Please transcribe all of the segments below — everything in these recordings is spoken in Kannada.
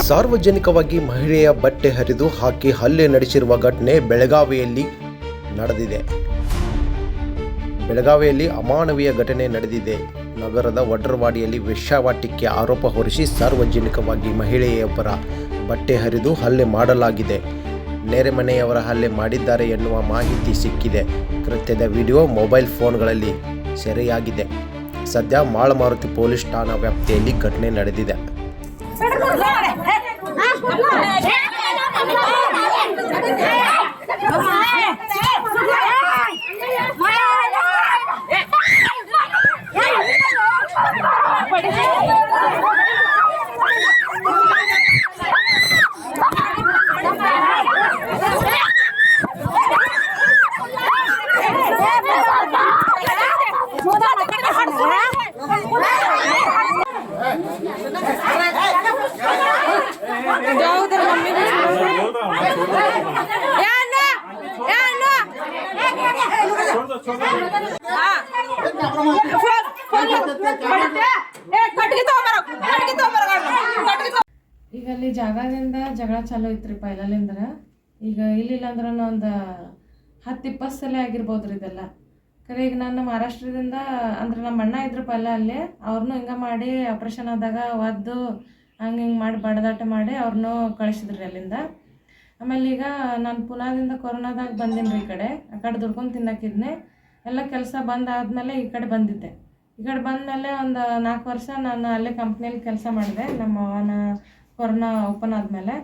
ಸಾರ್ವಜನಿಕವಾಗಿ ಮಹಿಳೆಯ ಬಟ್ಟೆ ಹರಿದು ಹಾಕಿ ಹಲ್ಲೆ ನಡೆಸಿರುವ ಘಟನೆ ಬೆಳಗಾವಿಯಲ್ಲಿ ನಡೆದಿದೆ. ಬೆಳಗಾವಿಯಲ್ಲಿ ಅಮಾನವೀಯ ಘಟನೆ ನಡೆದಿದೆ. ನಗರದ ವಡ್ರವಾಡಿಯಲ್ಲಿ ವೇಶ್ಯಾವಾಟಿಕೆ ಆರೋಪ ಹೊರಿಸಿ ಸಾರ್ವಜನಿಕವಾಗಿ ಮಹಿಳೆಯೊಬ್ಬರ ಬಟ್ಟೆ ಹರಿದು ಹಲ್ಲೆ ಮಾಡಲಾಗಿದೆ. ನೆರೆಮನೆಯವರ ಹಲ್ಲೆ ಮಾಡಿದ್ದಾರೆ ಎನ್ನುವ ಮಾಹಿತಿ ಸಿಕ್ಕಿದೆ. ಕೃತ್ಯದ ವಿಡಿಯೋ ಮೊಬೈಲ್ ಫೋನ್ಗಳಲ್ಲಿ ಸೆರೆಯಾಗಿದೆ. ಸದ್ಯ ಮಾಳಮಾರುತಿ ಪೊಲೀಸ್ ಠಾಣಾ ವ್ಯಾಪ್ತಿಯಲ್ಲಿ ಘಟನೆ ನಡೆದಿದೆ ಚಾಲು ಐತ್ರಿ ಪೈಲಲಿಂದ್ರ ಈಗ ಇಲ್ಲಿಲ್ಲ ಅಂದ್ರೆ ಒಂದು ಹತ್ತು ಇಪ್ಪತ್ತು ಸಲ ಆಗಿರ್ಬೋದು ರೀ ಇದೆಲ್ಲ. ಖರೆ ಈಗ ನಾನು ಮಹಾರಾಷ್ಟ್ರದಿಂದ ಅಂದ್ರೆ ನಮ್ಮ ಅಣ್ಣ ಇದ್ರು ಎಲ್ಲ ಅಲ್ಲಿ ಅವ್ರನ್ನೂ ಹಿಂಗೆ ಮಾಡಿ ಆಪ್ರೇಷನ್ ಆದಾಗ ಒದ್ದು ಹಂಗೆ ಹಿಂಗೆ ಮಾಡಿ ಬಡದಾಟ ಮಾಡಿ ಅವ್ರನ್ನೂ ಕಳಿಸಿದ್ರಿ ಅಲ್ಲಿಂದ. ಆಮೇಲೆ ಈಗ ನಾನು ಪುನಾದಿಂದ ಕೊರೋನಾದಾಗ ಬಂದೀನಿ ರೀ ಈ ಕಡೆ, ಆ ಕಡೆ ದುಡ್ಕೊಂಡು ತಿನ್ನಕ್ಕಿದ್ನೆ ಎಲ್ಲ ಕೆಲಸ ಬಂದ್ ಆದಮೇಲೆ ಈ ಕಡೆ ಬಂದಿದ್ದೆ. ಈ ಕಡೆ ಬಂದಮೇಲೆ ಒಂದು ನಾಲ್ಕು ವರ್ಷ ನಾನು ಅಲ್ಲೇ ಕಂಪ್ನಿಯಲ್ಲಿ ಕೆಲಸ ಮಾಡಿದೆ, ನಮ್ಮ ಅವನ ಕೊರೋನಾ ಓಪನ್ ಆದಮೇಲೆ.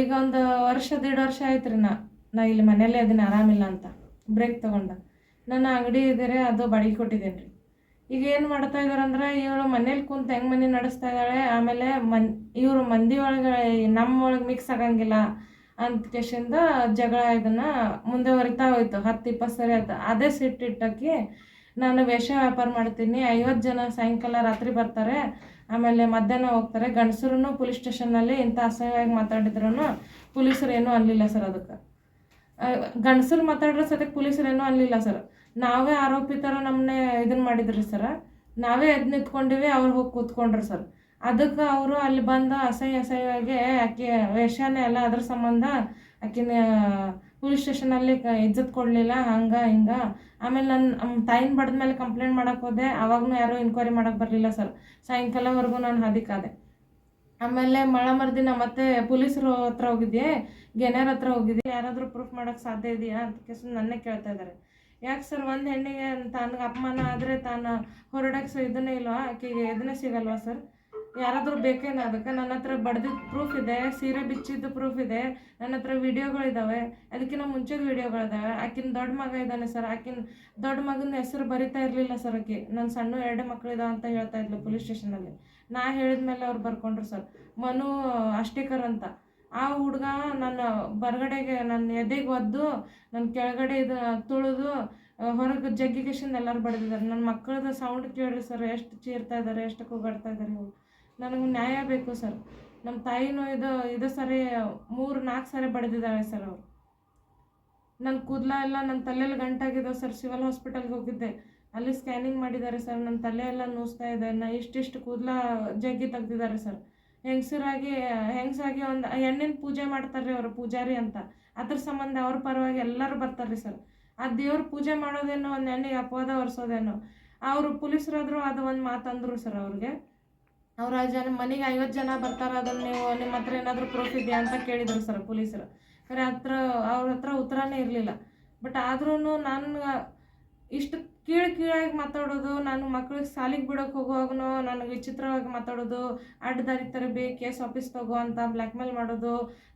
ಈಗ ಒಂದು ವರ್ಷ ಎರಡು ವರ್ಷ ಆಯ್ತು ರೀ ನಾ. ನಾ ಇಲ್ಲಿ ಮನೇಲೇ ಅದೀನಿ ಆರಾಮಿಲ್ಲ ಅಂತ. ಬ್ರೇಕ್ ತೊಗೊಂಡ. ನನ್ನ ಅಂಗಡಿ ಇದ್ದೀರಿ ಅದು ಬಾಡಿಗೆ ಕೊಟ್ಟಿದ್ದೀನಿ ರೀ ಈಗ ಏನು ಮಾಡ್ತಾ ಇದ್ದಾರೆ ಇವಳು ಮನೇಲಿ ಕುಂತು ಹೆಂಗೆ ಮನೆ ನಡೆಸ್ತಾ ಇದ್ದಾಳೆ ಆಮೇಲೆ ಮನ್, ಇವರು ಮಂದಿ ಒಳಗೆ ನಮ್ಮ ಒಳಗೆ ಮಿಕ್ಸ್ ಆಗಂಗಿಲ್ಲ ಅಂತ ಕೇಶಿಂದ ಜಗಳ ಇದನ್ನ ಮುಂದೆ ಹೊರಿತಾ ಹೋಯ್ತು. ಹತ್ತು ಇಪ್ಪತ್ತು ಸರಿ ಆಯ್ತು. ಅದೇ ಸಿಟ್ಟಿಟ್ಟಕ್ಕೆ ನಾನು ವೇಷ ವ್ಯಾಪಾರ ಮಾಡ್ತೀನಿ. ಐವತ್ತು ಜನ ಸಾಯಂಕಾಲ ರಾತ್ರಿ ಬರ್ತಾರೆ. ಆಮೇಲೆ ಮಧ್ಯಾಹ್ನ ಹೋಗ್ತಾರೆ. ಗಂಡಸರು ಪೊಲೀಸ್ ಸ್ಟೇಷನ್ನಲ್ಲಿ ಇಂಥ ಅಸಹ್ಯವಾಗಿ ಮಾತಾಡಿದ್ರು ಪೊಲೀಸರು ಏನೂ ಅನ್ನಲಿಲ್ಲ ಸರ್ ಅದಕ್ಕೆ. ಗಂಡಸರು ಮಾತಾಡಿದ್ರೆ ಸದ್ಯಕ್ಕೆ ಪೊಲೀಸರು ಏನೂ ಅನ್ನಲಿಲ್ಲ ಸರ್. ನಾವೇ ಆರೋಪಿತರ ನಮ್ಮನ್ನೇ ಇದನ್ನು ಮಾಡಿದ್ರಿ ಸರ. ನಾವೇ ಎದ್ದು ನಿಂತ್ಕೊಂಡಿವಿ, ಅವ್ರು ಹೋಗಿ ಕೂತ್ಕೊಂಡ್ರಿ ಸರ್. ಅದಕ್ಕೆ ಅವರು ಅಲ್ಲಿ ಬಂದು ಅಸಹ್ಯ ಅಸಹ್ಯವಾಗಿ ಆಕೆ ವೇಷನೇ ಅಲ್ಲ, ಅದ್ರ ಸಂಬಂಧ ಆಕಿನ ಪೊಲೀಸ್ ಸ್ಟೇಷನಲ್ಲಿ ಎಜ್ಜತ್ ಕೊಡಲಿಲ್ಲ, ಹಂಗೆ, ಹಿಂಗೆ. ಆಮೇಲೆ ನನ್ನ ತಾಯಿನ ಬಡ್ದ ಮೇಲೆ ಕಂಪ್ಲೇಂಟ್ ಮಾಡೋಕ್ಕೆ ಹೋದೆ. ಅವಾಗೂ ಯಾರೂ ಇನ್ಕ್ವೈರಿ ಮಾಡೋಕ್ಕೆ ಬರಲಿಲ್ಲ ಸರ್. ಸಾಯಂಕಾಲವರೆಗೂ ನಾನು ಹದಿಕಾದೆ ಆಮೇಲೆ ಮಳ ಮರ್ದಿನ ಮತ್ತೆ ಪೊಲೀಸರು ಹತ್ರ ಹೋಗಿದ್ದೆ ಗೆನೆಯರ್ ಹತ್ರ ಹೋಗಿದ್ದೆ. ಯಾರಾದರೂ ಪ್ರೂಫ್ ಮಾಡೋಕ್ಕೆ ಸಾಧ್ಯ ಇದೆಯಾ ಅಂತ ಕೇಸ್ ನನ್ನೇ ಕೇಳ್ತಾ ಇದ್ದಾರೆ ಯಾಕೆ ಸರ್ ಒಂದು ಹೆಣ್ಣಿಗೆ ತನಗೆ ಅಪಮಾನ ಆದರೆ ತಾನು ಹೊರಡಕ್ಕೆ ಸೊ ಇದನ್ನೇ ಇಲ್ವಾ? ಆಕೆಗೆ ಇದನ್ನೇ ಸಿಗಲ್ವಾ ಸರ್? ಯಾರಾದರೂ ಬೇಕೇನು? ಅದಕ್ಕೆ ನನ್ನ ಹತ್ರ ಬಡ್ದಿದ್ದು ಪ್ರೂಫ್ ಇದೆ, ಸೀರೆ ಬಿಚ್ಚಿದ್ದು ಪ್ರೂಫ್ ಇದೆ, ನನ್ನ ಹತ್ರ ವಿಡಿಯೋಗಳಿದ್ದಾವೆ ಅದಕ್ಕಿಂತ ಮುಂಚೆದ ವಿಡಿಯೋಗಳಿದ್ದಾವೆ ಆಕಿನ ದೊಡ್ಡ ಮಗ ಇದ್ದಾನೆ ಸರ್. ಆಕಿನ ದೊಡ್ಡ ಮಗನ ಹೆಸರು ಬರಿತಾ ಇರಲಿಲ್ಲ ಸರ್ ಆಕೆ. ನನ್ನ ಸಣ್ಣ ಎರಡು ಮಕ್ಕಳಿದಾವೆ ಅಂತ ಹೇಳ್ತಾ ಇದ್ಲು ಪೊಲೀಸ್ ಸ್ಟೇಷನಲ್ಲಿ ನಾ ಹೇಳಿದ ಮೇಲೆ ಅವ್ರು ಬರ್ಕೊಂಡ್ರು ಸರ್. ಮನು ಅಷ್ಟೇಕರ್ ಅಂತ. ಆ ಹುಡುಗ ನನ್ನ ಬರ್ಗಡೆಗೆ ನನ್ನ ಎದೆಗೆ ಒದ್ದು ನನ್ನ ಕೆಳಗಡೆ ಇದು ತುಳಿದು ಹೊರಗೆ ಜಗ್ಗಿಗೇಶನ್ ಎಲ್ಲರೂ ಬಡಿದಿದ್ದಾರೆ. ನನ್ನ ಮಕ್ಕಳದ ಸೌಂಡ್ ಕೇಳಿರಿ ಸರ್. ಎಷ್ಟು ಚೀರ್ತಾ ಇದ್ದಾರೆ ಎಷ್ಟು ಕೂಗಾಡ್ತಾ ಇದ್ದಾರೆ ನನಗೆ ನ್ಯಾಯ ಬೇಕು ಸರ್. ನಮ್ಮ ತಾಯಿನೂ ಇದು ಇದು ಸರಿ, ಮೂರು ನಾಲ್ಕು ಸರಿ ಬಡಿದಿದ್ದಾವೆ ಸರ್ ಅವರು. ನನ್ನ ಕೂದಲ ಎಲ್ಲ ನನ್ನ ತಲೆಯಲ್ಲಿ ಗಂಟಾಗಿದೆ ಸರ್. ಸಿವಲ್ ಹಾಸ್ಪಿಟಲ್ಗೆ ಹೋಗಿದ್ದೆ. ಅಲ್ಲಿ ಸ್ಕ್ಯಾನಿಂಗ್ ಮಾಡಿದ್ದಾರೆ ಸರ್. ನನ್ನ ತಲೆ ಎಲ್ಲ ನೋಸ್ತಾ ಇದೆ. ನಾ, ಇಷ್ಟಿಷ್ಟು ಕೂದಲ ಜಗ್ಗಿ ತೆಗ್ದಿದ್ದಾರೆ ಸರ್. ಹೆಂಗಸರಾಗಿ, ಹೆಂಗಸಾಗಿ ಒಂದು, ಹೆಣ್ಣಿನ ಪೂಜೆ ಮಾಡ್ತಾರೆ ಅವರು ಪೂಜಾರಿ ಅಂತ. ಅದ್ರ ಸಂಬಂಧ ಅವ್ರ ಪರವಾಗಿ ಎಲ್ಲರೂ ಬರ್ತಾರೆ ಸರ್. ಆ ದೇವ್ರ ಪೂಜೆ ಮಾಡೋದೇನೋ ಒಂದು ಹೆಣ್ಣಿಗೆ ಅಪವಾದ ಒರೆಸೋದೇನೋ. ಅವರು ಪೊಲೀಸರಾದ್ರು ಅದು ಒಂದು ಮಾತಂದರು ಸರ್ ಅವ್ರಿಗೆ. ಅವ್ರ ಜನ ಮನೆಗೆ ಐವತ್ತು ಜನ ಬರ್ತಾರ ಅದನ್ನು ನೀವು ನಿಮ್ಮ ಹತ್ರ ಏನಾದರೂ ಪ್ರೂಫ್ ಇದೆಯಾ ಅಂತ ಕೇಳಿದರು ಸರ್ ಪೊಲೀಸರು. ಖರೆ ಹತ್ರ ಅವ್ರ ಹತ್ರ ಉತ್ತರನೇ ಇರಲಿಲ್ಲ. ಬಟ್ ಆದ್ರೂ ನಾನು, ಇಷ್ಟು ಕೀಳು ಕೀಳಾಗಿ ಮಾತಾಡೋದು, ನಾನು ಮಕ್ಳಿಗೆ ಸಾಲಿಗೆ ಬಿಡೋಕೆ ಹೋಗುವಾಗೂ ನಾನು ವಿಚಿತ್ರವಾಗಿ ಮಾತಾಡೋದು, ಅಡ್ಡ ದಾರಿ ಥರ ಬೇ, ಕೇಸ್ ಆಫೀಸ್ ತಗೋ ಅಂತ ಬ್ಲ್ಯಾಕ್ ಮೇಲ್ ಮಾಡೋದು,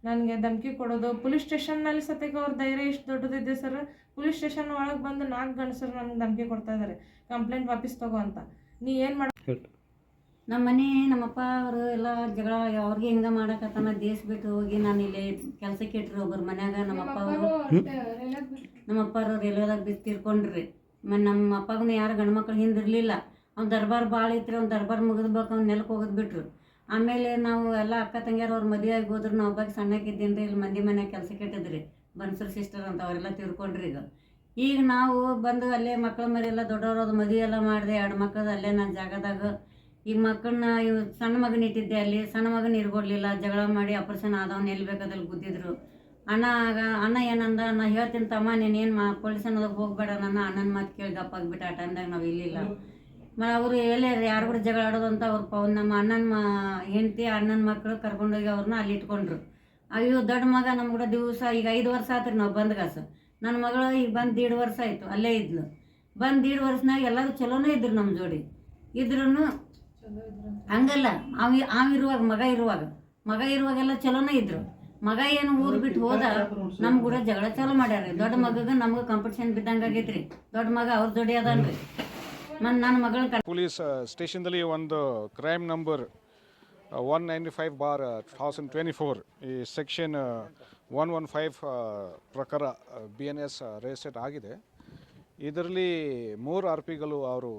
ನನಗೆ ಧಮಕಿ ಕೊಡೋದು. ಪೊಲೀಸ್ ಸ್ಟೇಷನ್ನಲ್ಲಿ ಸತ್ಯಕ್ಕೆ ಅವ್ರ ಧೈರ್ಯ ಇಷ್ಟು ದೊಡ್ಡದಿದೆ ಸರ್ ಪೊಲೀಸ್ ಸ್ಟೇಷನ್ ಒಳಗೆ ಬಂದು ನಾಲ್ಕು ಗಂಡಸರು ನನಗೆ ಧಮಕಿ ಕೊಡ್ತಾ ಇದ್ದಾರೆ ಕಂಪ್ಲೇಂಟ್ ವಾಪಸ್ ತಗೋ ಅಂತ. ನೀ ಏನು ಮಾಡ ನಮ್ಮ ಮನೆ ನಮ್ಮಪ್ಪ ಅವರು ಎಲ್ಲ ಜಗಳ ಅವ್ರಿಗೆ ಹಿಂಗೆ ಮಾಡಕತ್ತಾನ ದೇಶ ಬಿಟ್ಟು ಹೋಗಿ ನಾನು ಇಲ್ಲಿ ಕೆಲಸಕ್ಕೆ ಇಟ್ರು ಒಬ್ಬರು ಮನ್ಯಾಗ ನಮ್ಮಪ್ಪ ಅವರು. ನಮ್ಮಪ್ಪ ಅವರು ರೈಲ್ವೆದಾಗ ಬಿದ್ದು ತೀರ್ಕೊಂಡ್ರಿ. ಮತ್ತು ನಮ್ಮ ಅಪ್ಪಗೂ ಯಾರು ಗಂಡು ಮಕ್ಳು ಹಿಂದಿರಲಿಲ್ಲ ಅವ್ನ ದರ್ಬಾರ್ ಭಾಳ ಇತ್ತು ಅವ್ನು ದರ್ಬಾರ್ ಮುಗಿದ್ಬೇಕು ಅವ್ನು ನೆಲಕ್ಕೆ ಹೋಗೋದು ಬಿಟ್ರು. ಆಮೇಲೆ ನಾವು ಎಲ್ಲ ಅಕ್ಕ ತಂಗಿಯರು ಅವ್ರ ಮದುವೆ ಆಗಿ ಹೋದ್ರು ನಾವು ಒಬ್ಬಾಗ ಸಣ್ಣಕ್ಕಿದ್ದೀನಿ ರೀ ಇಲ್ಲಿ ಮಂದಿ ಮನೆ ಕೆಲಸಕ್ಕೆ ಕೆಟ್ಟಿದ್ರಿ ಬನ್ಸರ್ ಸಿಸ್ಟರ್ ಅಂತ ಅವರೆಲ್ಲ ತಿಳ್ಕೊಂಡ್ರಿ ಈಗ. ಈಗ ನಾವು ಬಂದು ಅಲ್ಲೇ ಮಕ್ಕಳ ಮರಿಯೆಲ್ಲ ದೊಡ್ಡವ್ರದ್ದು ಮದುವೆ ಎಲ್ಲ ಮಾಡಿದೆ ಎರಡು ಮಕ್ಕಳು ಅಲ್ಲೇ ನನ್ನ ಜಾಗದಾಗ. ಈಗ ಮಕ್ಕಳನ್ನ ಇವ್ ಸಣ್ಣ ಮಗನ ಇಟ್ಟಿದ್ದೆ ಅಲ್ಲಿ ಸಣ್ಣ ಮಗನ ಇರ್ಕೊಡ್ಲಿಲ್ಲ ಜಗಳ ಮಾಡಿ ಆಪರೇಷನ್ ಆದವನ್ನ ಎಲ್ಲಿ ಬೇಕಾದಲ್ಲಿ ಗುದ್ದಿದ್ರು. ಅಣ್ಣ ಆಗ ಅಣ್ಣ ಏನಂದ? ನಾ ಹೇಳ್ತೀನಿ ತಮ್ಮ ನೀನೇನು ಮಾ ಪೊಲೀಸ್ ಅನ್ನೋದಕ್ಕೆ ಹೋಗ್ಬೇಡ ನನ್ನ ಅಣ್ಣನ ಮಾತು ಕೇಳಿ ಗಪ್ಪಾಗ್ಬಿಟ್ಟು ಆ ಟೈಮ್ದಾಗ ನಾವು ಇಲ್ಲಿಲ್ಲ ಮ ಅವರು ಎಲ್ಲೇ ಯಾರು ಕೂಡ ಜಗಳ ಆಡೋದು ಅಂತ ಅವ್ರ ಪ ನಮ್ಮ ಅಣ್ಣನ ಮಾ ಹೆಂಡತಿ ಅಣ್ಣನ ಮಕ್ಕಳು ಕರ್ಕೊಂಡೋಗಿ ಅವ್ರನ್ನ ಅಲ್ಲಿ ಇಟ್ಕೊಂಡ್ರು. ಅಯ್ಯೋ ದೊಡ್ಡ ಮಗ ನಮ್ಮ ಕೂಡ ದಿವಸ ಈಗ ಐದು ವರ್ಷ ಆತ್ರಿ ನಾವು ಬಂದ್ಗಾಸ ನನ್ನ ಮಗಳು ಈಗ ಬಂದು ದೀಡ್ ವರ್ಷ ಆಯಿತು ಅಲ್ಲೇ ಇದ್ಲು. ಬಂದು ದೀಡ್ ವರ್ಷನಾಗ ಎಲ್ಲರೂ ಚಲೋನೇ ಇದ್ರು ನಮ್ಮ ಜೋಡಿ. ಇದ್ರೂ ಹಂಗಲ್ಲ. ಅವ ಅವ ಇರುವಾಗ, ಮಗ ಇರುವಾಗ. ಮಗ ಇರುವಾಗೆಲ್ಲ ಚಲೋನೇ ಇದ್ರು. ಮಗ ಏನು ಊರು ಬಿಟ್ಟು ಹೋದ ನಮ್ಮ ಕೂಡ ಜಗಳ ಚಾಲು ಮಾಡ್ಯಾರ ದೊಡ್ಡ ಮಗಗೆ ನಮ್ಗೆ ಕಾಂಪಿಟೇಷನ್ ಬಿದ್ದಂಗೆ ಆಗೈತ್ರಿ. ದೊಡ್ಡ ಮಗ ಅವ್ರ ಜೋಡಿ ಅದಾನ್ರಿ. ನನ್ನ ನನ್ನ ಮಗಳ ಪೊಲೀಸ್ ಸ್ಟೇಷನ್ದಲ್ಲಿ ಒಂದು crime number one ninety five bar thousand twenty four ಈ ಸೆಕ್ಷನ್ ಒನ್ ಒನ್ ಫೈವ್ ಪ್ರಕಾರ ಬಿ ಎನ್ ಎಸ್ ರಿಜಿಸ್ಟರ್ಡ್ ಆಗಿದೆ. ಇದರಲ್ಲಿ ಮೂರು ಆರೋಪಿಗಳು ಅವರು,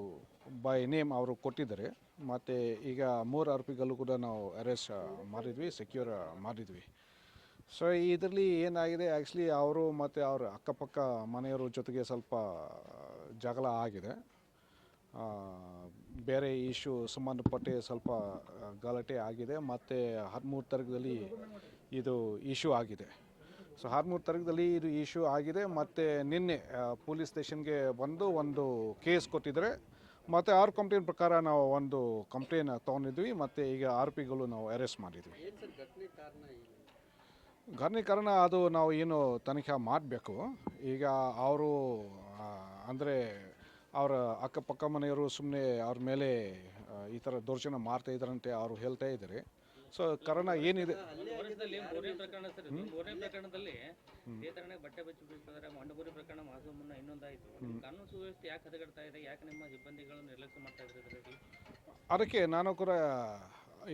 ಬೈ ನೇಮ್ ಅವರು ಕೊಟ್ಟಿದ್ದಾರೆ. ಮತ್ತು ಈಗ ಮೂರು ಆರೋಪಿಗಳು ಕೂಡ ನಾವು ಅರೆಸ್ಟ್ ಮಾಡಿದ್ವಿ ಸೆಕ್ಯೂರ್ ಮಾಡಿದ್ವಿ. ಸೊ ಇದರಲ್ಲಿ ಏನಾಗಿದೆ ಆ್ಯಕ್ಚುಲಿ ಅವರು ಮತ್ತು ಅವ್ರ ಅಕ್ಕಪಕ್ಕ ಮನೆಯವ್ರ ಜೊತೆಗೆ ಸ್ವಲ್ಪ ಜಗಳ ಆಗಿದೆ. ಬೇರೆ ಇಶ್ಯೂ ಸಂಬಂಧಪಟ್ಟೆ ಸ್ವಲ್ಪ ಗಲಾಟೆ ಆಗಿದೆ. ಮತ್ತು ಹದಿಮೂರು ತಾರೀಕದಲ್ಲಿ ಇದು ಇಶ್ಯೂ ಆಗಿದೆ. ಸೊ ಹದಿಮೂರು ತಾರೀಕದಲ್ಲಿ ಇದು ಇಶ್ಯೂ ಆಗಿದೆ. ಮತ್ತು ನಿನ್ನೆ ಪೊಲೀಸ್ ಸ್ಟೇಷನ್ಗೆ ಬಂದು ಒಂದು ಕೇಸ್ ಕೊಟ್ಟಿದ್ದಾರೆ. ಮತ್ತು ಆರ್ ಕಂಪ್ಲೇಂಟ್ ಪ್ರಕಾರ ನಾವು ಒಂದು ಕಂಪ್ಲೇನ್ ತೊಗೊಂಡಿದ್ವಿ ಮತ್ತು ಈಗ ಆರೋಪಿಗಳು ನಾವು ಅರೆಸ್ಟ್ ಮಾಡಿದ್ವಿ. ಘಟನೆ ಕಾರಣ ಅದು ನಾವು ಏನು ತನಿಖೆ ಮಾಡಬೇಕು. ಈಗ ಅವರು ಅಂದರೆ ಅವರ ಅಕ್ಕಪಕ್ಕ ಮನೆಯವರು ಸುಮ್ಮನೆ ಅವ್ರ ಮೇಲೆ ಈ ಥರ ದೌರ್ಜನ್ಯ ಮಾಡ್ತಾ ಇದ್ದಾರಂತೆ ಅವರು ಹೇಳ್ತಾ ಇದ್ದಾರೆ. ಸೊ ಕಾರಣ ಏನಿದೆ? ಅದಕ್ಕೆ ನಾನು ಕೂಡ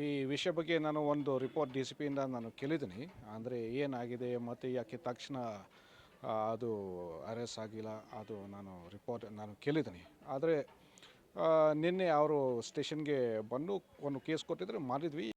ಈ ವಿಷಯ ಬಗ್ಗೆ ನಾನು ಒಂದು ರಿಪೋರ್ಟ್ ಡಿ ಸಿ ಪಿಯಿಂದ ನಾನು ಕೇಳಿದ್ದೀನಿ. ಅಂದರೆ ಏನಾಗಿದೆ ಮತ್ತು ಯಾಕೆ ತಕ್ಷಣ ಅದು ಅರೆಸ್ಟ್ ಆಗಿಲ್ಲ ಅದು ನಾನು ರಿಪೋರ್ಟ್ ನಾನು ಕೇಳಿದ್ದೀನಿ. ಆದರೆ ನಿನ್ನೆ ಅವರು ಸ್ಟೇಷನ್ಗೆ ಬಂದು ಒಂದು ಕೇಸ್ ಕೊಟ್ಟಿದ್ರೆ ಮಾಡಿದ್ವಿ.